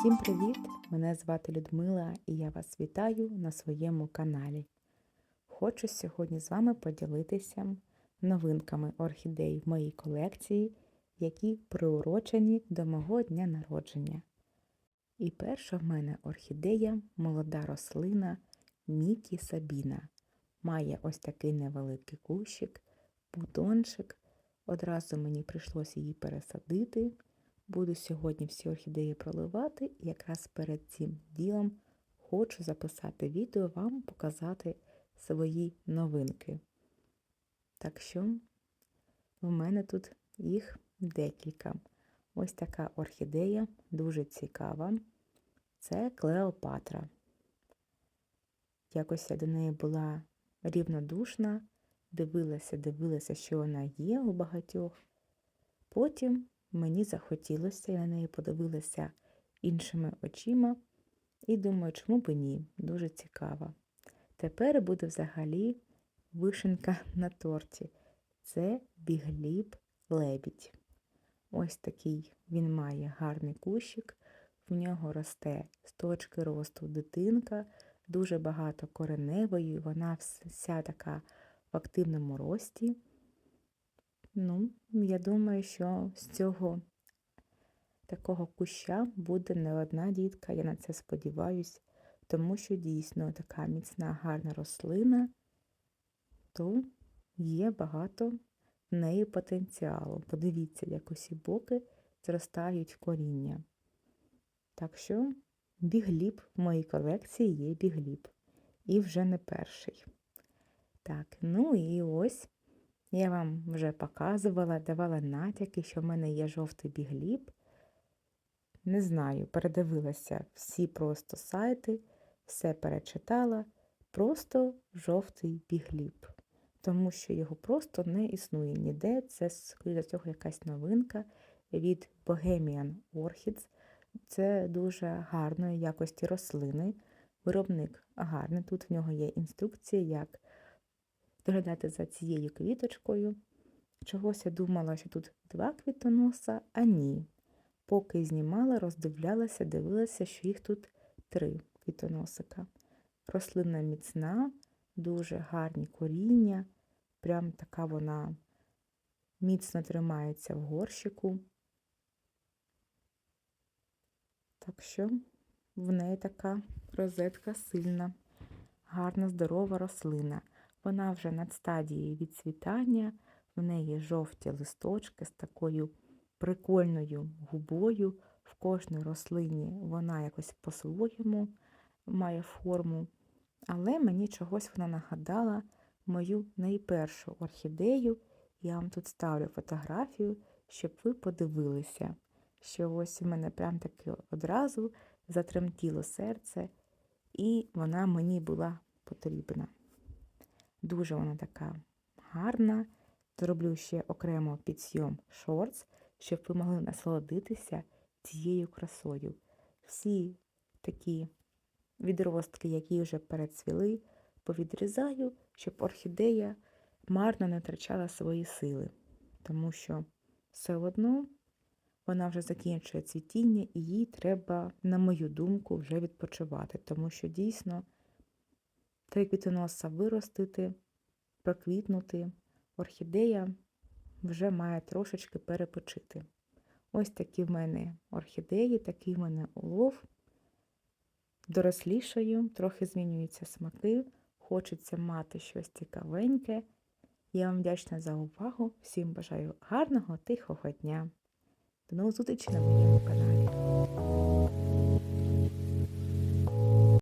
Всім привіт! Мене звати Людмила і я вас вітаю на своєму каналі. Хочу сьогодні з вами поділитися новинками орхідей в моїй колекції, які приурочені до мого дня народження. І перша в мене орхідея молода рослина Мікі Сабіна. Має ось такий невеликий кущик, бутончик. Одразу мені прийшлося її пересадити. Буду сьогодні всі орхідеї проливати, і якраз перед цим ділом хочу записати відео, вам показати свої новинки. Так що в мене тут їх декілька. Ось така орхідея, дуже цікава. Це Клеопатра. Якось я до неї була рівнодушна, дивилася, дивилася, що вона є у багатьох. Потім мені захотілося, я на неї подивилася іншими очима і думаю, чому б ні, дуже цікаво. Тепер буде взагалі вишенка на торті. Це бігліб лебідь. Ось такий він має гарний кущик, в нього росте з точки росту дитинка, дуже багато кореневої, вона вся така в активному рості. Ну, я думаю, що з цього такого куща буде не одна дітка, я на це сподіваюся, тому що дійсно така міцна, гарна рослина, то є багато в неї потенціалу. Подивіться, як усі боки зростають коріння. Так що бігліб в моїй колекції є бігліб. І вже не перший. Так, ну і ось. Я вам вже показувала, давала натяки, що в мене є жовтий бігліб. Не знаю, передивилася всі просто сайти, все перечитала, просто жовтий бігліб. Тому що його просто не існує ніде. Це, скоріше цього, якась новинка від Bohemian Orchids. Це дуже гарної якості рослини. Виробник гарний. Тут в нього є інструкція, як доглядати за цією квіточкою. Чогось я думала, що тут два квітоноса, а ні. Поки знімала, роздивлялася, дивилася, що їх тут три квітоносика. Рослина міцна, дуже гарні коріння, прям така вона міцно тримається в горщику. Так що в неї така розетка сильна, гарна, здорова рослина. Вона вже над стадією відцвітання, в неї жовті листочки з такою прикольною губою. В кожній рослині вона якось по-своєму має форму. Але мені чогось вона нагадала мою найпершу орхідею. Я вам тут ставлю фотографію, щоб ви подивилися, що ось у мене прям таки одразу затремтіло серце, і вона мені була потрібна. Дуже вона така гарна. Зроблю ще окремо підсйом шортс, щоб ви могли насолодитися цією красою. Всі такі відростки, які вже перецвіли, повідрізаю, щоб орхідея марно не втрачала свої сили, тому що все одно вона вже закінчує цвітіння, і їй треба, на мою думку, вже відпочивати, тому що дійсно три квітоноса виростити, проквітнути, орхідея вже має трошечки перепочити. Ось такі в мене орхідеї, такий в мене улов. Дорослішаю, трохи змінюються смаки, хочеться мати щось цікавеньке. Я вам вдячна за увагу. Всім бажаю гарного, тихого дня. До нових зустрічей на моєму каналі.